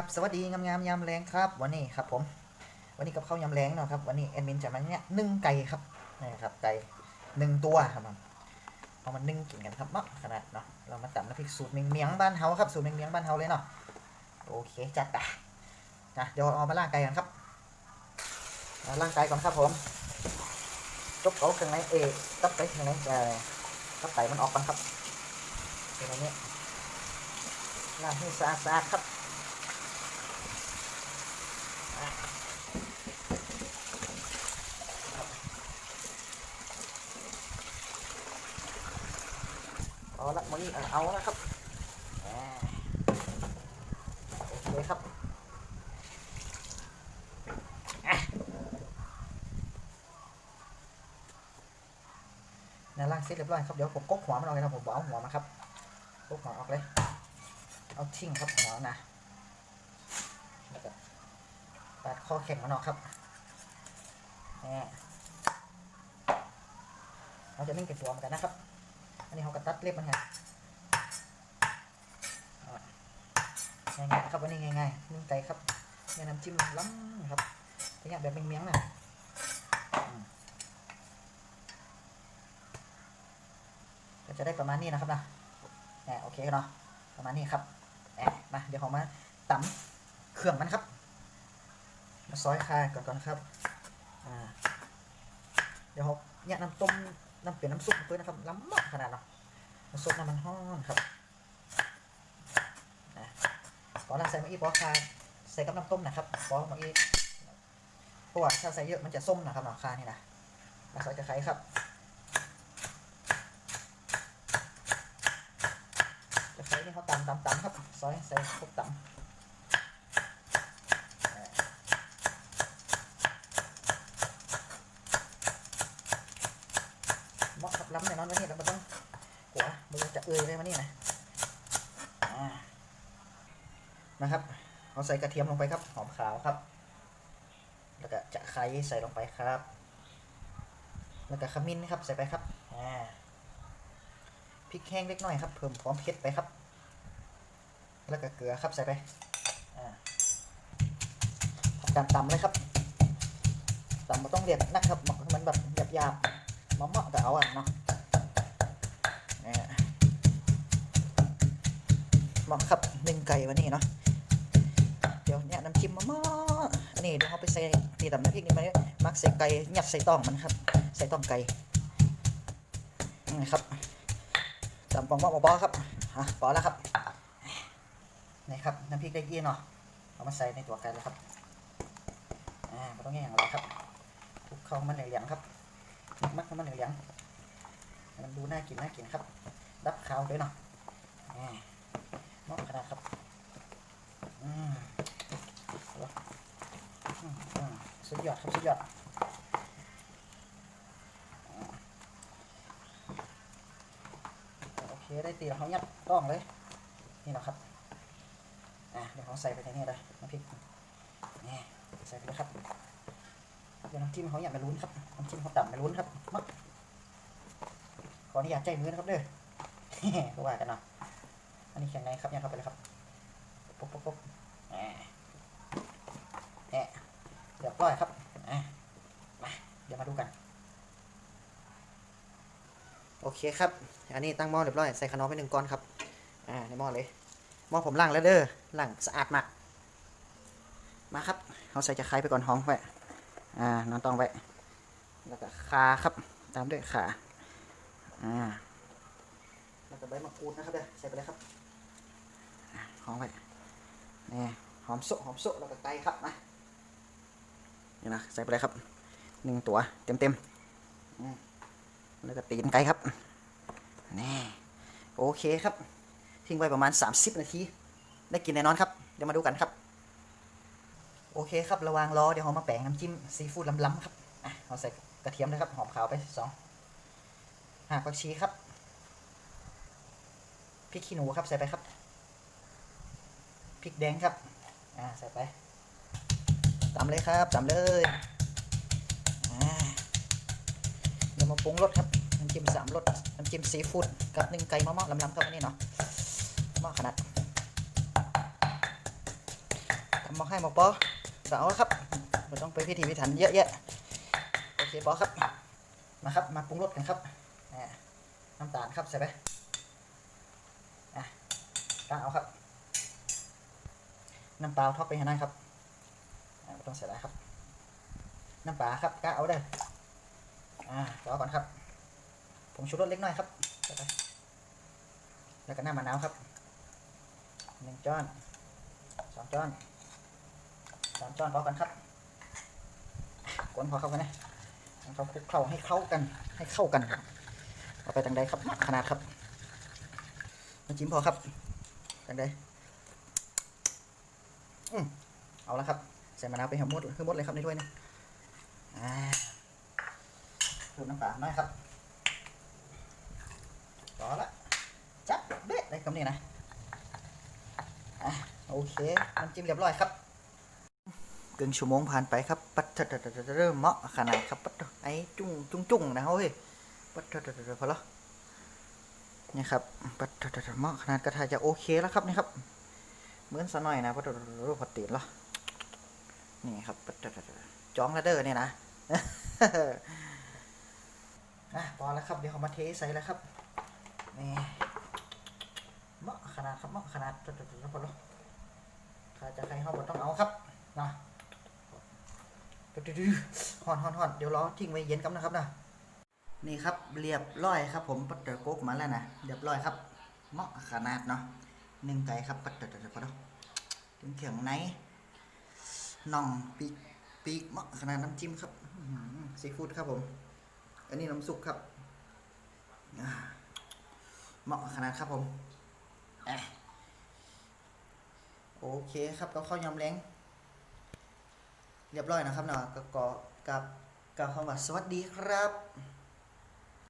ครับสวัสดีงามๆยำแรงครับวันนี้ครับผมวันนี้กับข้าวยำแรงเนาะครับวันนี้แอดมินจะมาเนี่ยนึ่งไก่ครับนี่ครับไก่หนึ่งตัวครับผมเอามานึ่งกินกันครับเนาะขนาดเนาะเรามาตำน้ำพริกสูตรเมียงเมียงบ้านเฮาครับสูตรเมียงเมียงบ้านเฮาเลยเนาะโอเคจัดไปนะเดี๋ยวเอามาล่างไก่กันครับล่างไก่ก่อนครับผมจบเขาข้างในเอตับไปข้างในจะตับไก่มันออกก่อนครับเป็นอย่างนี้ล้างให้สะอาดๆครับ ละมันนี้เอาละครับโอเคครับนั่นล่างเสร็จเรียบร้อยครับเดี๋ยวผมกกหัวมันออกเลยครับผมบอกเอาหัวมาครับกกหัวออกเลย เอาทิ้งครับหัวนะแล้วก็ตัดข้อแข็งมันออกครับนี่เราจะนึ่งเป็นตัวเหมือนกันนะครับ อันนี้เขาก็ตัดเล็บมันไงง่ายๆครับวันนี้ง่ายๆนึ่งไก่ครับเนี่ยน้ำจิ้มล้ำนะครับเป็นอย่างแบบเมียงๆนะก็จะได้ประมาณนี้นะครับนะแหมโอเคเนาะประมาณนี้ครับแหมมาเดี๋ยวเขามาตำเครื่องมันครับ มาซอยคาก่อนก่อนครับอ่าเดี๋ยวเขาเนี่ยน้ำต้ม น้ำเปลี่ยนน้ำซุปเพื่อนนะครับล้ำมากขนาดเนาะน้ำซุปน้ำมันห้อนครับอะพอเราใส่มาอีกพอคาใส่กับน้ำต้มนะครับพอมาอีกเพราะว่าถ้าใส่เยอะมันจะส้มนะครับเนาะคานี่นะมาใส่กระไข่ครับกระไข่นี่เขาตำตำตำครับซอยใส่ครบตำเหมาะกับ ล้ำแน่นอนวันนี้เราต้องหัวมันจะเอยเลยวันนี้นะนะครับเอาใส่กระเทียมลงไปครับ หอมขาวครับ แล้วก็จะไคร้ใส่ลงไปครับ แล้วก็ขมิ้นครับใส่ไปครับพริกแห้งเล็กน้อยครับ เพิ่มความเผ็ดไปครับ แล้วก็เกลือครับใส่ไปทำการตำเลยครับตำมันต้องเรียบนะครับมันแบบหยาบๆมะม่วงแต่เอาอะเนาะ มาะครับหนึ่งไก่วันนี้เนาะเดี๋ยวเนี่ยน้ำจิ้มมะม่วงอันนี้เดี๋ยวเอาไปใส่ตีตำน้ำพริกนี่มาเนี่ยมักใส่ไก่หยัดใส่ต้องมันครับ ใส่ต้องไก่นี่ครับตำปองมะม่วงครับฮะพอแล้วครับนี่ครับน้ำพริกได้ยี่เนาะเอามาใส่ในตัวไก่เลยครับอ่าไม่ต้องแย่งอะไรครับคลุกเข้ามันเหลืองๆครับมักให้มันเหลืองมันดูน่ากินน่ากินครับ ดับขาวด้วยเนาะอ่าเหมาะขนาดครับอืมอืมอืม สุดยอดครับสุดยอดโอเคได้ตีแล้วเขายัดต้องเลยนี่แหละครับอะเดี๋ยวเขาใส่ไปในนี้เลยน้ำพริกนี่ใส่ไปเลยครับเดี๋ยวน้ำจิ้มเขาอยากไปลุ้นครับน้ำจิ้มเขาต่ำไปลุ้นครับมักขออนุญาตใจมือนะครับเด้อก็ว่ากันเนาะอันนี้แข็งไงครับยังเข้าไปเลยครับปุ๊บปุ๊บปุ๊บแหมแหมเร้อยครับมาเดี๋ยวมาดูกัน โอเคครับ อันนี้ตั้งหม้อเรียบร้อยใส่ขนมไปหนึ่งก้อนครับ อ่าในหม้อเลยหม้อผมล้างแล้วเด้อล้างสะอาดมาก มาครับเอาใส่จะไคร้ไปก่อนหอมไว้อ่านอนต้องไว้แล้วก็ขาครับ ตามด้วยขาอ่าแล้วก็ใบมะกรูดนะครับเด้อใส่ไปเลยครับอ่าหอมไว้นี่หอมโซะหอมโซะแล้วก็ไก่ครับนะ นี่นะใส่ไปเลยครับหนึ่งตัวเต็มเต็มๆแล้วก็ตีนไก่ครับนี่โอเคครับ ทิ้งไว้ประมาณ 30 นาที ได้กินแน่นอนครับ เดี๋ยวมาดูกันครับ โอเคครับ ระวางรอเดี๋ยวเรามาแปะน้ำจิ้มซีฟู้ดล้ำๆครับอะเราใส่กระเทียมนะครับ หอมขาวไปสองหากผักชีครับพริกขี้หนูครับใส่ไปครับพริกแดงครับ อ่าใส่ไป ตำเลยครับตำเลยเดี๋ยวมาปรุงรสครับน้ำจิ้มสามรสน้ำจิ้มซีฟู้ดกับหนึ่งไก่มะม่วงลำๆครับวันนี้เนาะมะขนาดหมอให้หมอปอก็เอาละครับไม่ต้องไปพิธีพิถันเยอะแยะโอเคปอครับ มาครับมาปรุงรสกันครับน้ำตาลครับใส่ไปอะตั้งเอาครับ น้ำเปล่าทอดไปให้หน่อยครับ ต้องใส่อะไรครับ น้ำปลาครับกะเอาเด้อ่ารอก่อนครับผงชูรสเล็กน้อยครับ แล้วก็น้ำมะนาวครับหนึ่งช้อนสองช้อนสามช้อนพอกันครับกวนพอเข้ากันนะให้เขาคลุกเข้าให้เข้ากัน ให้เข้ากันเอาไปทางใดครับขนาดครับน้ำจิ้มพอครับทางใดอืมเอาละครับ ใส่มะนาวไปให้หมดคือหมดเลยครับในถ้วยนี้อ่าเพิ่มน้ำปลาหน่อยครับพอละจับเบ๊ะได้คำนี้นะอะโอเคน้ำจิ้มเรียบร้อยครับเกินชั่วโมงผ่านไปครับปัดเถอะเริ่มเหมาะขนาดครับปัดไอ้จุ้งจุ้งจุ้งนะเฮ้ยปัดเถอะพอแล้วนี่ครับปัดเถอะเหมาะขนาดกระทาจะโอเคแล้วครับนี่ครับ เหมือนสะหน่อยนะปัดเถอะพอตีนแล้ว นี่ครับจ้องแล้วเด้อเนี่ยนะอะพอแล้วครับ เดี๋ยวเขามาเทใส่แล้วครับ นี่เหมาะขนาดครับเหมาะขนาดจุดๆๆพอแล้วถ้าจะใครเข้าบต้องเอาครับนะดื้อๆห่อนห่อนห่อนเดี๋ยวรอทิ้งไว้เย็นกันนะครับนะนี่ครับเรียบร้อยครับ ผมปัดเตอร์โกกมาแล้วนะเรียบร้อยครับเหมาะขนาดเนาะหนึ่งไก่ครับปัดเตอร์ๆพอแล้วถึงเขียงใน น่องปีกปีกเหมาะขนาดน้ำจิ้มครับซีฟู้ดครับผม อันนี้น้ำซุปครับเหมาะขนาดครับผมอโอเคครับก็ข้าวยำแรงเรียบร้อยนะครับเนาะก็ก็กับกับคำว่าสวัสดีครับ